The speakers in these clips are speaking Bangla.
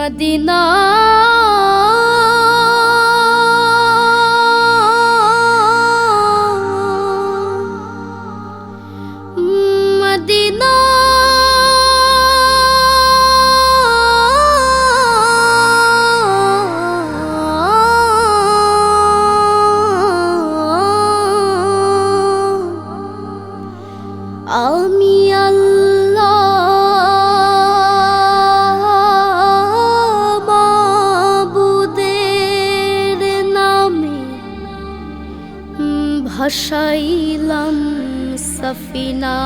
মদিনা ভাসাইলাম সফিনা।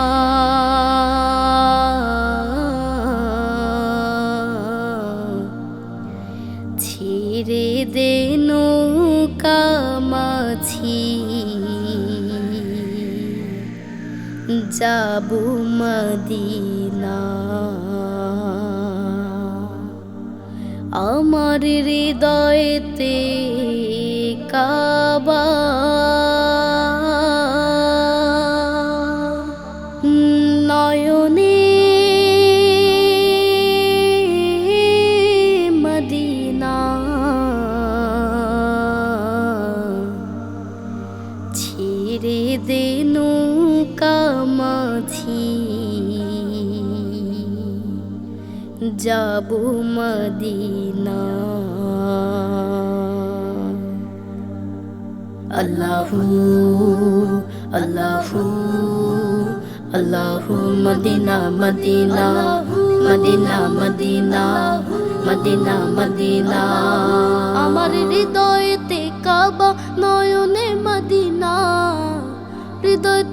ছিড়ে দে নৌকা যাব মদিনা। আমার হৃদয়তে কাবা ছিড়ে দে নৌকা মাছি যাব মদিনা। আল্লাহু আল্লাহু আল্লাহু Medina Medina Medina Medina Medina Medina.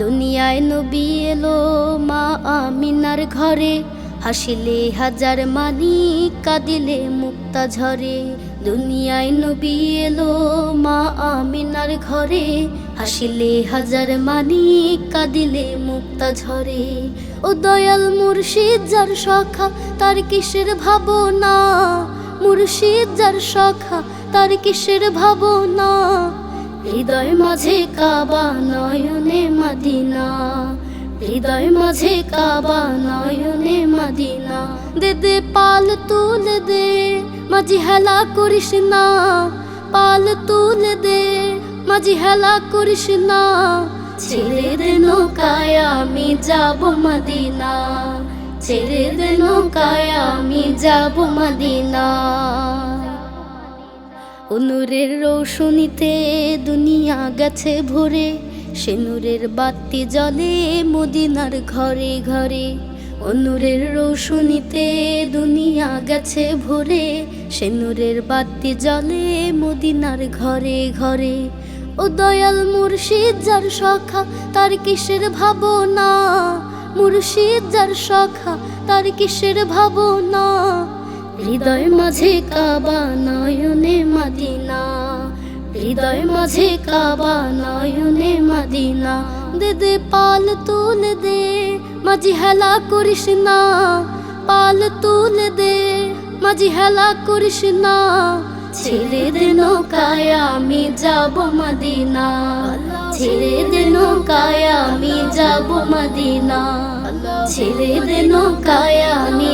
দুনিয়ায় নবী এলো মা আমিনার ঘরে। হাসিলে হাজার মানি, কাঁদিলে মুক্তা ঝরে। দুনিয়ায় নবী এলো মা আমিনার ঘরে। হাসিলে হাজার মানি, কাঁদিলে মুক্তা ঝরে। ও দয়াল মুর্শিদ, যার সখা তার কিসের ভাবনা? মুর্শিদ, যার সখা তার কিসের ভাবনা? হৃদয় মাঝে কাবা নয়নে মদিনা। হৃদয় মাঝে কাবা নয়নে মদিনা। দে দে, পাল তুলে দে মাঝি হেলা করিস না। পাল তুলে দে মাঝি হেলা করিস না। ছেড়ে দে আমি যাব মদিনা। ছেড়ে দে আমি যাব মদিনা। অনুরের রৌশনীতে দুনিয়া গেছে ভরে। সে নূরের বাতি জলে মদিনার ঘরে ঘরে। অনুরের রৌশনীতে দুনিয়া গেছে ভরে। সে নূরের বাতি জলে মদিনার ঘরে ঘরে। ও দয়াল মুর্শিদ যার সখা, তার কিসের ভাবনা? মুর্শিদ যার সখা, তার কিসের ভাবনা? হৃদয় মাঝে কাবা নয়নে মদিনা। হৃদয় মাঝে কাবা নয়নে মদিনা। দে দে, পাল তুলে দে মাঝি হেলা করিস না। পাল তুলে দে মাঝি হেলা করিস না। ছেড়ে দে নৌকায় আমি যাব মদিনা। ছেড়ে দে নৌকায় আমি যাব মদিনা। ছেড়ে দে নৌকায়